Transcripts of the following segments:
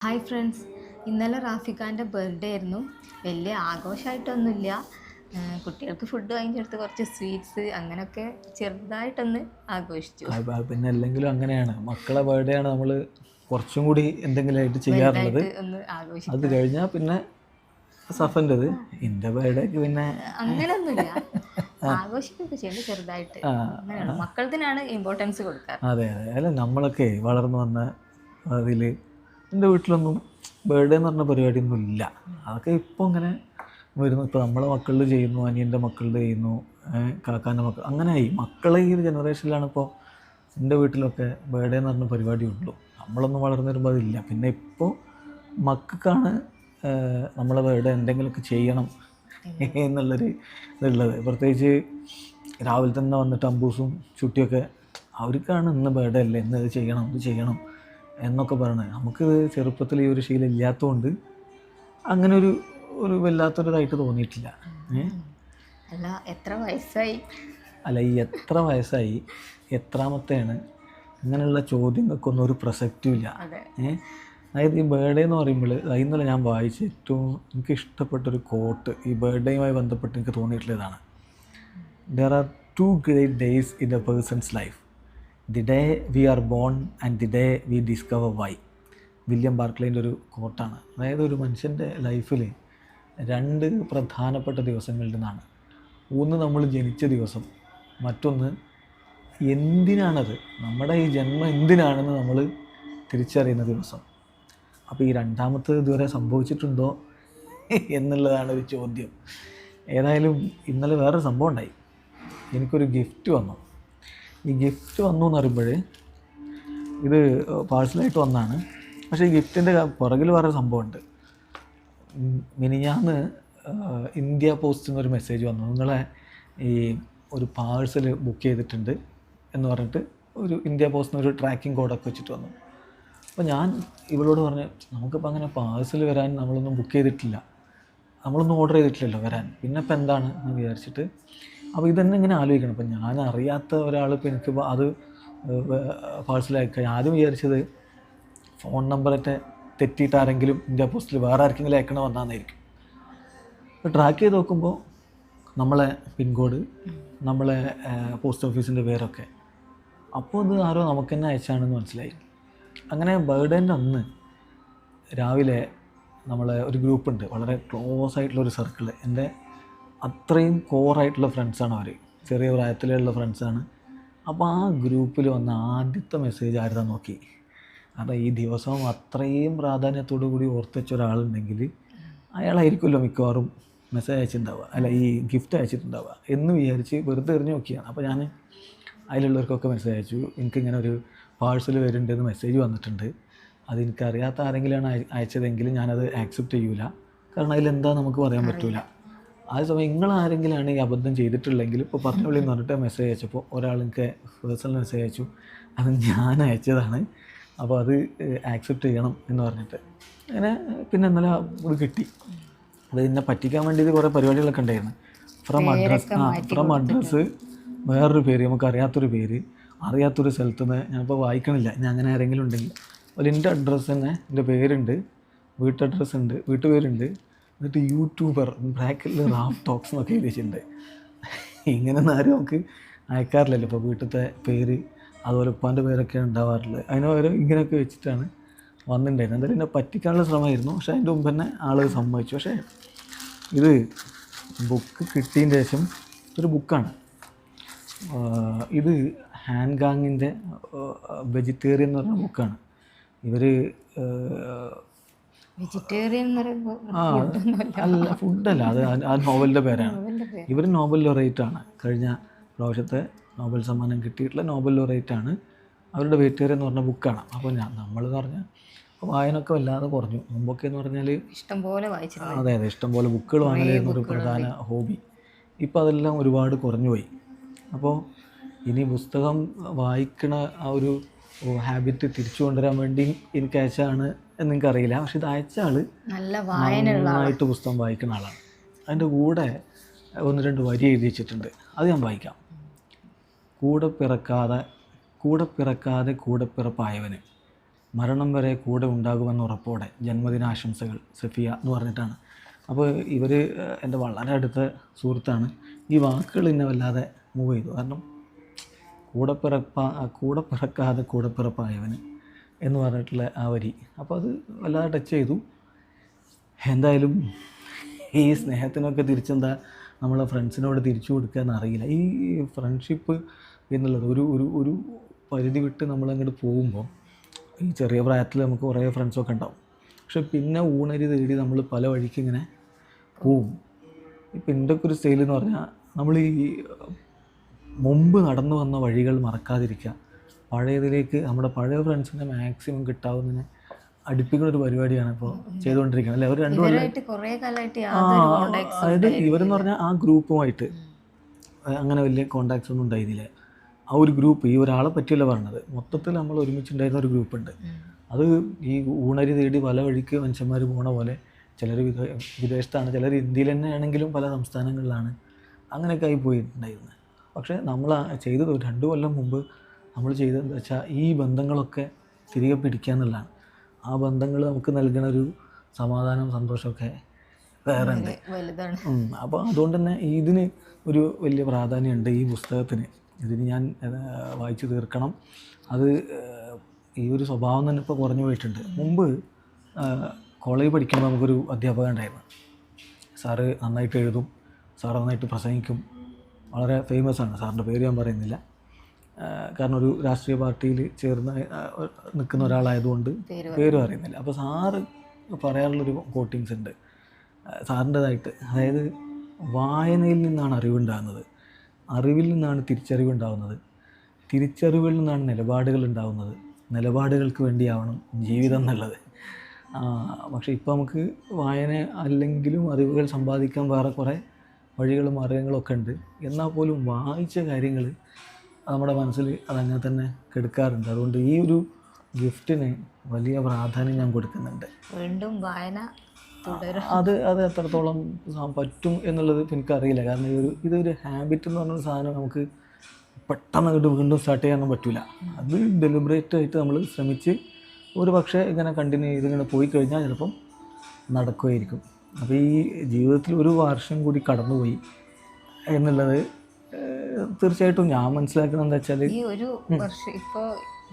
Hi friends ഇന്നലെ റാഫിഖാന്റെ birthday ആയിരുന്നു. വലിയ ആഘോഷമായിട്ടൊന്നുമില്ല കുട്ടികൾക്ക് ഫുഡ് വാങ്ങിച്ചെടുത്ത് കുറച്ച് സ്വീറ്റ്സ് അങ്ങനെയൊക്കെ ചെറുതായിട്ടൊന്ന് ആഘോഷിച്ചു. പിന്നെ അല്ലെങ്കിലും അങ്ങനെയാണ്. മക്കളെ ബർത്ത്ഡേ ആണ് നമ്മൾ കുറച്ചും കൂടി എന്തെങ്കിലും ആയിട്ട് ചെയ്യാറുള്ളത് അത് കഴിഞ്ഞാൽ പിന്നെ സഫന്റെത്. എന്റെ ബർത്ത്ഡേക്ക് പിന്നെ അങ്ങനെയൊന്നുമില്ല. ആഘോഷിക്കൊക്കെ ചെയ്യുന്നത് ചെറുതായിട്ട്. അങ്ങനെയാണ്. മക്കൾത്തിനാണ് ഇമ്പോർട്ടൻസ് കൊടുക്കാറ്. അതെ അതെ. അല്ല നമ്മളൊക്കെ വളർന്നു വന്ന അതിൽ എന്റെ വീട്ടിലൊന്നും ബർത്ത്ഡേ എന്ന് പറഞ്ഞ പരിപാടിയൊന്നും ഇല്ല. അതൊക്കെ ഇപ്പോൾ ഇങ്ങനെ വരുന്നു. ഇപ്പോൾ നമ്മളെ മക്കളിൽ ചെയ്യുന്നു അനിയന്റെ മക്കളിൽ ചെയ്യുന്നു കാക്കാന്റെ മക്കൾ അങ്ങനെയായി മക്കളെ ഈ ഒരു ജനറേഷനിലാണ് ഇപ്പോൾ എന്റെ വീട്ടിലൊക്കെ ബർത്ത്ഡേ എന്ന് പറഞ്ഞ പരിപാടി ഉള്ളൂ. നമ്മളൊന്നും വളർന്നു വരുമ്പോൾ അതില്ല. പിന്നെ ഇപ്പോൾ മക്കൾക്കാണ് നമ്മളെ ബർത്ത്ഡേ എന്തെങ്കിലുമൊക്കെ ചെയ്യണം എന്നുള്ളൊരു ഇതുള്ളത്. പ്രത്യേകിച്ച് രാവിലെ തന്നെ വന്നിട്ട് അമ്പൂസും ചുട്ടിയൊക്കെ അവർക്കാണ് ഇന്ന് ബർത്ത്ഡേ അല്ലേ? ഇന്ന് ഇത് ചെയ്യണം ഇത് ചെയ്യണം. എന്നൊക്കെ പറയണത് നമുക്ക് ചെറുപ്പത്തിൽ ഈ ഒരു ശീലം ഇല്ലാത്തതുകൊണ്ട് അങ്ങനെ ഒരു ഒരു വല്ലാത്തൊരിതായിട്ട് തോന്നിയിട്ടില്ല. അല്ല എത്ര വയസ്സായി? അല്ല ഈ എത്ര വയസ്സായി എത്രാമത്തെയാണ് അങ്ങനെയുള്ള ചോദ്യങ്ങൾക്കൊന്നും ഒരു പ്രസക്റ്റും ഇല്ല. അതെ. അതായത് ഈ ബർത്ത്ഡേ എന്ന് പറയുമ്പോൾ ഇന്നലെ ഞാൻ വായിച്ച ഏറ്റവും എനിക്ക് ഇഷ്ടപ്പെട്ടൊരു കോട്ട് ഈ ബേർഡേയുമായി ബന്ധപ്പെട്ട് എനിക്ക് തോന്നിയിട്ടുള്ളതാണ്. There are two great days in a person's life the day we are born and the day we discover why William ബാർക്ലൈന്റെ ഒരു കോട്ടാണ് അതായത് ഒരു മനുഷ്യന്റെ ലൈഫിൽ രണ്ട് പ്രധാനപ്പെട്ട ദിവസങ്ങളിൽ നിന്നാണ്. ഒന്ന് നമ്മൾ ജനിച്ച ദിവസം മറ്റൊന്ന് എന്തിനാണത്? നമ്മുടെ ഈ ജന്മം എന്തിനാണെന്ന് നമ്മൾ തിരിച്ചറിയുന്ന ദിവസം. അപ്പോൾ ഈ രണ്ടാമത്തെ ഇതുവരെ സംഭവിച്ചിട്ടുണ്ടോ എന്നുള്ളതാണ് ഒരു ചോദ്യം. ഏതായാലും ഇന്നലെ വേറൊരു സംഭവം ഉണ്ടായി. എനിക്കൊരു ഗിഫ്റ്റ് വന്നു. ഈ ഗിഫ്റ്റ് വന്നു എന്ന് പറയുമ്പോൾ ഇത് പാഴ്സലായിട്ട് വന്നാണ്. പക്ഷേ ഈ ഗിഫ്റ്റിന്റെ പുറകിൽ വേറെ സംഭവമുണ്ട്. മിനിഞ്ഞാന്ന് ഇന്ത്യ പോസ്റ്റ് എന്നൊരു മെസ്സേജ് വന്നു. നിങ്ങളെ ഈ ഒരു പാഴ്സൽ ബുക്ക് ചെയ്തിട്ടുണ്ട് എന്ന് പറഞ്ഞിട്ട് ഒരു ഇന്ത്യ പോസ്റ്റിന് ഒരു ട്രാക്കിംഗ് കോഡൊക്കെ വെച്ചിട്ട് വന്നു. അപ്പോൾ ഞാൻ ഇവളോട് പറഞ്ഞു നമുക്കിപ്പോൾ അങ്ങനെ പാഴ്സൽ വരാൻ നമ്മളൊന്നും ബുക്ക് ചെയ്തിട്ടില്ല. നമ്മളൊന്നും ഓർഡർ ചെയ്തിട്ടില്ലല്ലോ വരാൻ. പിന്നെ ഇപ്പം എന്താണ്? എന്ന് വിചാരിച്ചിട്ട് അപ്പോൾ ഇതന്നെ ഇങ്ങനെ ആലോചിക്കണം. അപ്പം ഞാൻ അറിയാത്ത ഒരാൾ ഇപ്പോൾ എനിക്ക് അത് പാഴ്സലായി ആദ്യം വിചാരിച്ചത് ഫോൺ നമ്പറൊക്കെ തെറ്റിയിട്ട് ആരെങ്കിലും ഇന്ത്യ പോസ്റ്റിൽ വേറെ ആർക്കെങ്കിലും അയക്കണ വന്നാന്നായിരിക്കും. ട്രാക്ക് ചെയ്ത് നോക്കുമ്പോൾ നമ്മളെ പിൻകോഡ് നമ്മളെ പോസ്റ്റ് ഓഫീസിന്റെ പേരൊക്കെ. അപ്പോൾ ഇത് ആരോ നമുക്ക് തന്നെ അയച്ചാണെന്ന് മനസ്സിലായി. അങ്ങനെ ബർത്ത്ഡേന്റെ അന്ന് രാവിലെ നമ്മളെ ഒരു ഗ്രൂപ്പുണ്ട്. വളരെ ക്ലോസ് ആയിട്ടുള്ള ഒരു സർക്കിൾ എന്റെ അത്രയും കോറായിട്ടുള്ള ഫ്രണ്ട്സാണ് അവർ ചെറിയ പ്രായത്തിലുള്ള ഫ്രണ്ട്സാണ് അപ്പോൾ ആ ഗ്രൂപ്പിൽ വന്ന ആദ്യത്തെ മെസ്സേജ് ആരുതാ നോക്കി. അത് ഈ ദിവസവും അത്രയും പ്രാധാന്യത്തോടു കൂടി ഓർത്തുവെച്ച ഒരാളുണ്ടെങ്കിൽ അയാളായിരിക്കുമല്ലോ മിക്കവാറും മെസ്സേജ് അയച്ചിട്ടുണ്ടാവുക. അല്ല ഈ ഗിഫ്റ്റ് അയച്ചിട്ടുണ്ടാവുക. എന്ന് വിചാരിച്ച് വെറുതെ എറിഞ്ഞ് നോക്കിയാണ് അപ്പോൾ ഞാൻ അതിലുള്ളവർക്കൊക്കെ മെസ്സേജ് അയച്ചു. എനിക്കിങ്ങനെ ഒരു പാഴ്സൽ വരുന്നുണ്ടെന്ന് മെസ്സേജ് വന്നിട്ടുണ്ട്. അത് എനിക്കറിയാത്ത ആരെങ്കിലാണ് അയ- അയച്ചതെങ്കിൽ ഞാനത് ആക്സെപ്റ്റ് ചെയ്യൂല. കാരണം അതിലെന്താ നമുക്ക് പറയാൻ പറ്റൂല. ആ സമയം നിങ്ങൾ ആരെങ്കിലാണ് ഈ അബദ്ധം ചെയ്തിട്ടുള്ളെങ്കിൽ ഇപ്പോൾ പറഞ്ഞ വിളി എന്ന് പറഞ്ഞിട്ട് മെസ്സേജ് അയച്ചപ്പോൾ ഒരാൾ എനിക്ക് പേഴ്സണൽ മെസ്സേജ് അയച്ചു. അത് ഞാൻ അയച്ചതാണ്. അപ്പോൾ അത് ആക്സെപ്റ്റ് ചെയ്യണം എന്ന് പറഞ്ഞിട്ട്. അങ്ങനെ പിന്നെ ഇന്നലെ ഇത് കിട്ടി. അത് എന്നെ പറ്റിക്കാൻ വേണ്ടിയിട്ട് കുറേ പരിപാടികളൊക്കെ ഉണ്ടായിരുന്നു. ഫ്രം അഡ്രസ് ആ ഫ്രം അഡ്രസ്സ് വേറൊരു പേര് നമുക്ക് അറിയാത്തൊരു പേര് അറിയാത്തൊരു സ്ഥലത്ത് നിന്ന് ഞാനിപ്പോൾ വായിക്കണില്ല. ഞാൻ അങ്ങനെ ആരെങ്കിലും ഉണ്ടെങ്കിൽ. അപ്പോൾ എന്റെ അഡ്രസ്സ് തന്നെ എന്റെ പേരുണ്ട് വീട്ടഡ്രസ്സ് ഉണ്ട് വീട്ടുപേരുണ്ട്. എന്നിട്ട് യൂട്യൂബർ ബ്രാക്കറ്റിൽ റാഫ് ടോക്സ് എന്നൊക്കെ എഴുതി വെച്ചിട്ടുണ്ട് ഇങ്ങനെയൊന്നും ആരും നമുക്ക് അയക്കാറില്ലല്ലോ. ഇപ്പോൾ വീട്ടിലത്തെ പേര് അതുപോലെ ഉപ്പാന്റെ പേരൊക്കെ ഉണ്ടാവാറുള്ളത്. അതിന് പകരം ഇങ്ങനെയൊക്കെ വെച്ചിട്ടാണ് വന്നിട്ടുണ്ടായിരുന്നത്. എന്തായാലും എന്നെ പറ്റിക്കാനുള്ള ശ്രമമായിരുന്നു. പക്ഷേ അതിന്റെ മുമ്പ് തന്നെ ആൾ സമ്മതിച്ചു. പക്ഷേ ഇത് ബുക്ക് കിട്ടിയതിന് ശേഷം ഒരു ബുക്കാണ് ഇത് ഹാൻഗാങ്ങിന്റെ വെജിറ്റേറിയൻ എന്ന് പറഞ്ഞ ബുക്കാണ് ഇവർ വെജിറ്റേറിയൻ എന്ന് പറയുമ്പോൾ അല്ല ഫുഡല്ല അത് ആ- നോവലിന്റെ പേരാണ്. ഇവർ നോബൽ ലൊറേറ്റ് ആണ്. കഴിഞ്ഞ പ്രാവശ്യത്തെ നോബൽ സമ്മാനം കിട്ടിയിട്ടുള്ള നോബൽ ലൊറേറ്റ് ആണ്. അവരുടെ വെജിറ്റേറിയൻ എന്ന് പറഞ്ഞ ബുക്കാണ് അപ്പോൾ ഞാൻ നമ്മളെന്ന് പറഞ്ഞാൽ വായനൊക്കെ വല്ലാതെ കുറഞ്ഞു. മുമ്പൊക്കെ എന്ന് പറഞ്ഞാൽ ഇഷ്ടംപോലെ വായിച്ചിരുന്നു അതെ അതെ ഇഷ്ടംപോലെ ബുക്കുകൾ വാങ്ങലായിരുന്നു ഒരു പ്രധാന ഹോബി. ഇപ്പോൾ അതെല്ലാം ഒരുപാട് കുറഞ്ഞു പോയി. അപ്പോൾ ഇനി പുസ്തകം വായിക്കണ ആ ഒരു ഹാബിറ്റ് തിരിച്ചു കൊണ്ടുവരാൻ വേണ്ടി എനിക്ക് അയച്ചതാണ് എന്ന് എനിക്കറിയില്ല പക്ഷെ ഇത് അയച്ച ആൾ നല്ല നന്നായിട്ട് പുസ്തകം വായിക്കുന്ന ആളാണ്. അതിന്റെ കൂടെ ഒന്ന് രണ്ട് വരി എഴുതി വെച്ചിട്ടുണ്ട്. അത് ഞാൻ വായിക്കാം. കൂടെ പിറക്കാതെ കൂടെ പിറക്കാതെ കൂടെ പിറപ്പായവന് മരണം വരെ കൂടെ ഉണ്ടാകുമെന്ന ഉറപ്പോടെ ജന്മദിനാശംസകൾ സഫിയ എന്ന് പറഞ്ഞിട്ടാണ്. അപ്പോൾ ഇവർ എന്റെ വളരെ അടുത്ത സുഹൃത്താണ്. ഈ വാക്കുകൾ എന്നെ വല്ലാതെ മൂവ് ചെയ്തു. കാരണം കൂടെ പിറപ്പ കൂടെ പിറക്കാതെ കൂടെ പിറപ്പായവന് എന്ന് പറഞ്ഞിട്ടുള്ള ആ വരി. അപ്പോൾ അത് വല്ലാതെ ടച്ച് ചെയ്തു. എന്തായാലും ഈ സ്നേഹത്തിനൊക്കെ തിരിച്ചെന്താ നമ്മളെ ഫ്രണ്ട്സിനോട് തിരിച്ചു കൊടുക്കുക എന്നറിയില്ല. ഈ ഫ്രണ്ട്ഷിപ്പ് എന്നുള്ളത് ഒരു ഒരു ഒരു പരിധി വിട്ട് നമ്മളങ്ങോട്ട് പോകുമ്പോൾ ഈ ചെറിയ പ്രായത്തിൽ നമുക്ക് കുറേ ഫ്രണ്ട്സൊക്കെ ഉണ്ടാവും. പക്ഷെ പിന്നെ ഊണരി തേടി നമ്മൾ പല വഴിക്ക് ഇങ്ങനെ പോവും. ഇപ്പം എന്റെ ഒക്കെ ഒരു സ്റ്റൈൽ എന്ന് പറഞ്ഞാൽ നമ്മൾ ഈ മുമ്പ് നടന്നു വന്ന വഴികൾ മറക്കാതിരിക്കുക. പഴയതിലേക്ക് നമ്മുടെ പഴയ ഫ്രണ്ട്സിനെ മാക്സിമം കിട്ടാവുന്നതിനെ അടുപ്പിക്കുന്ന ഒരു പരിപാടിയാണ് ഇപ്പോൾ ചെയ്തുകൊണ്ടിരിക്കുന്നത്. അല്ലെ? അവർ രണ്ടു അതായത് ഇവരെന്ന് പറഞ്ഞാൽ ആ ഗ്രൂപ്പുമായിട്ട്. അങ്ങനെ വലിയ കോണ്ടാക്ട്സ് ഒന്നും ഉണ്ടായിരുന്നില്ല. ആ ഒരു ഗ്രൂപ്പ് ഈ ഒരാളെ പറ്റിയല്ല പറഞ്ഞത്. മൊത്തത്തിൽ നമ്മൾ ഒരുമിച്ചുണ്ടായിരുന്ന ഒരു ഗ്രൂപ്പുണ്ട്. അത് ഈ ഊണരി തേടി പല വഴിക്ക് മനുഷ്യന്മാർ പോണ പോലെ ചിലർ വിദേ വിദേശത്താണ് ചിലർ ഇന്ത്യയിൽ തന്നെ ആണെങ്കിലും പല സംസ്ഥാനങ്ങളിലാണ് അങ്ങനെയൊക്കെ ആയി പോയിട്ടുണ്ടായിരുന്നത് പക്ഷേ നമ്മൾ ചെയ്തത് രണ്ട് കൊല്ലം മുമ്പ് നമ്മൾ ചെയ്തതെന്ന് വെച്ചാൽ ഈ ബന്ധങ്ങളൊക്കെ തിരികെ പിടിക്കുക എന്നുള്ളതാണ്. ആ ബന്ധങ്ങൾ നമുക്ക് നൽകുന്ന ഒരു സമാധാനം സന്തോഷമൊക്കെ വേറെ ഉണ്ട്. അപ്പോൾ അതുകൊണ്ട് തന്നെ ഇതിന് ഒരു വലിയ പ്രാധാന്യമുണ്ട് ഈ പുസ്തകത്തിന്. ഇതിന് ഞാൻ വായിച്ചു തീർക്കണം. അത് ഈ ഒരു സ്വഭാവം തന്നെ ഇപ്പോൾ കുറഞ്ഞു പോയിട്ടുണ്ട്. മുമ്പ് കോളേജ് പഠിക്കുമ്പോൾ നമുക്കൊരു അധ്യാപകൻ ഉണ്ടായിരുന്നു. സാറ് നന്നായിട്ട് എഴുതും സാർ നന്നായിട്ട് പ്രസംഗിക്കും വളരെ ഫേമസ് ആണ്. സാറിന്റെ പേര് ഞാൻ പറയുന്നില്ല. കാരണം ഒരു രാഷ്ട്രീയ പാർട്ടിയിൽ ചേർന്ന് നിൽക്കുന്ന ഒരാളായതുകൊണ്ട് പേര് അറിയുന്നില്ല. പറയുന്നില്ല അപ്പോൾ സാറ് പറയാറുള്ളൊരു കോട്ടിങ്സ് ഉണ്ട്. സാറിന്റെതായിട്ട് അതായത് വായനയിൽ നിന്നാണ് അറിവുണ്ടാകുന്നത്. അറിവിൽ നിന്നാണ് തിരിച്ചറിവുണ്ടാകുന്നത്. തിരിച്ചറിവിൽ നിന്നാണ് നിലപാടുകൾ ഉണ്ടാകുന്നത്. നിലപാടുകൾക്ക് വേണ്ടിയാവണം ജീവിതം എന്നുള്ളത്. പക്ഷേ ഇപ്പോൾ നമുക്ക് വായന അല്ലെങ്കിലും അറിവുകൾ സമ്പാദിക്കാൻ വേറെ കുറേ വഴികളും മാർഗങ്ങളും ഒക്കെ ഉണ്ട്. എന്നാൽ പോലും വായിച്ച കാര്യങ്ങൾ നമ്മുടെ മനസ്സിൽ അതങ്ങനെ തന്നെ കെടുക്കാറുണ്ട്. അതുകൊണ്ട് ഈ ഒരു ഗിഫ്റ്റിന് വലിയ പ്രാധാന്യം ഞാൻ കൊടുക്കുന്നുണ്ട്. വീണ്ടും വായന അത് അത് എത്രത്തോളം പറ്റും എന്നുള്ളത് എനിക്കറിയില്ല. കാരണം ഈ ഒരു ഇതൊരു ഹാബിറ്റ് എന്ന് പറഞ്ഞൊരു സാധനം നമുക്ക് പെട്ടെന്ന് അങ്ങോട്ട് വീണ്ടും സ്റ്റാർട്ട് ചെയ്യാനൊന്നും പറ്റില്ല അത് ഡെലിബറേറ്റ് ആയിട്ട് നമ്മൾ ശ്രമിച്ച് ഒരു പക്ഷേ ഇങ്ങനെ കണ്ടിന്യൂ ചെയ്ത് ഇങ്ങനെ പോയി കഴിഞ്ഞാൽ ചിലപ്പം നടക്കുമായിരിക്കും അപ്പോൾ ഈ ജീവിതത്തിൽ ഒരു വർഷം കൂടി കടന്നുപോയി എന്നുള്ളത് തീർച്ചയായിട്ടും ഞാൻ മനസ്സിലാക്കുന്നത് എന്താ വെച്ചാൽ ഈ ഒരു വർഷം ഇപ്പോ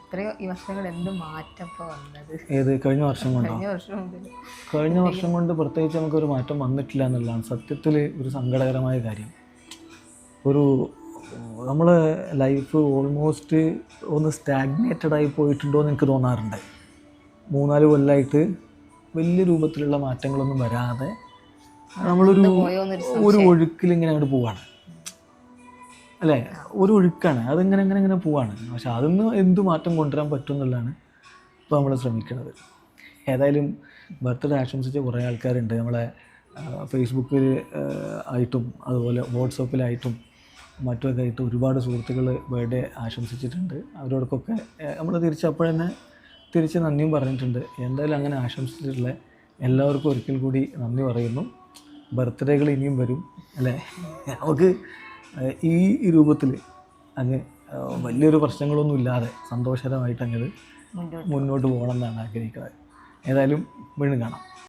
ഇത്രയോ ഈ വർഷങ്ങൾ എന്ത് മാറ്റം ഇപ്പൊ വന്നത്? ഏത് കഴിഞ്ഞ വർഷം കൊണ്ടോ? കഴിഞ്ഞ വർഷം മുതൽ കഴിഞ്ഞ വർഷം കൊണ്ട് പ്രത്യേകിച്ച് നമുക്കൊരു മാറ്റം വന്നിട്ടില്ല എന്നുള്ളതാണ് സത്യത്തിൽ ഒരു സങ്കടകരമായ കാര്യം. ഒരു നമ്മൾ ലൈഫ് ഓൾമോസ്റ്റ് ഒന്ന് സ്റ്റാഗ്നേറ്റഡ് ആയി പോയിട്ടുണ്ടോ എന്ന് എനിക്ക് തോന്നാറുണ്ട്. മൂന്നാൽ കൊല്ലമായിട്ട് വലിയ രൂപത്തിലുള്ള മാറ്റങ്ങളൊന്നും വരാതെ നമ്മളൊരു ഒരു ഒഴുക്കിൽ ഇങ്ങനെ അങ്ങോട്ട് പോവാണ്. അല്ലേ? ഒരു ഒഴുക്കാണ്. അതിങ്ങനെ ഇങ്ങനെ ഇങ്ങനെ പോവാണ്. പക്ഷെ അതിന്ന് എന്ത് മാറ്റം കൊണ്ടുവരാൻ പറ്റും എന്നുള്ളതാണ് ഇപ്പോൾ നമ്മൾ ശ്രമിക്കുന്നത് ഏതായാലും ബർത്ത്ഡേ ആശംസിച്ച കുറേ ആൾക്കാരുണ്ട്. നമ്മളെ ഫേസ്ബുക്കിൽ ആയിട്ടും അതുപോലെ വാട്സപ്പിലായിട്ടും മറ്റൊക്കെ ആയിട്ട് ഒരുപാട് സുഹൃത്തുക്കൾ ബർത്ത്ഡേ ആശംസിച്ചിട്ടുണ്ട്. അവരോടൊക്കെ നമ്മൾ തിരിച്ചപ്പോൾ തന്നെ തിരിച്ച് നന്ദിയും പറഞ്ഞിട്ടുണ്ട്. എന്തായാലും അങ്ങനെ ആശംസിച്ചിട്ടുള്ള എല്ലാവർക്കും ഒരിക്കൽ കൂടി നന്ദി പറയുന്നു. ബർത്ത്ഡേകൾ ഇനിയും വരും അല്ലേ? നമുക്ക് ഈ രൂപത്തിൽ അങ്ങ് വലിയൊരു പ്രശ്നങ്ങളൊന്നും ഇല്ലാതെ സന്തോഷകരമായിട്ട് അങ്ങനെ മുന്നോട്ട് മുന്നോട്ട് പോകണം എന്നാണ് ആഗ്രഹിക്കുന്നത്. ഏതായാലും വീണ്ടും കാണാം.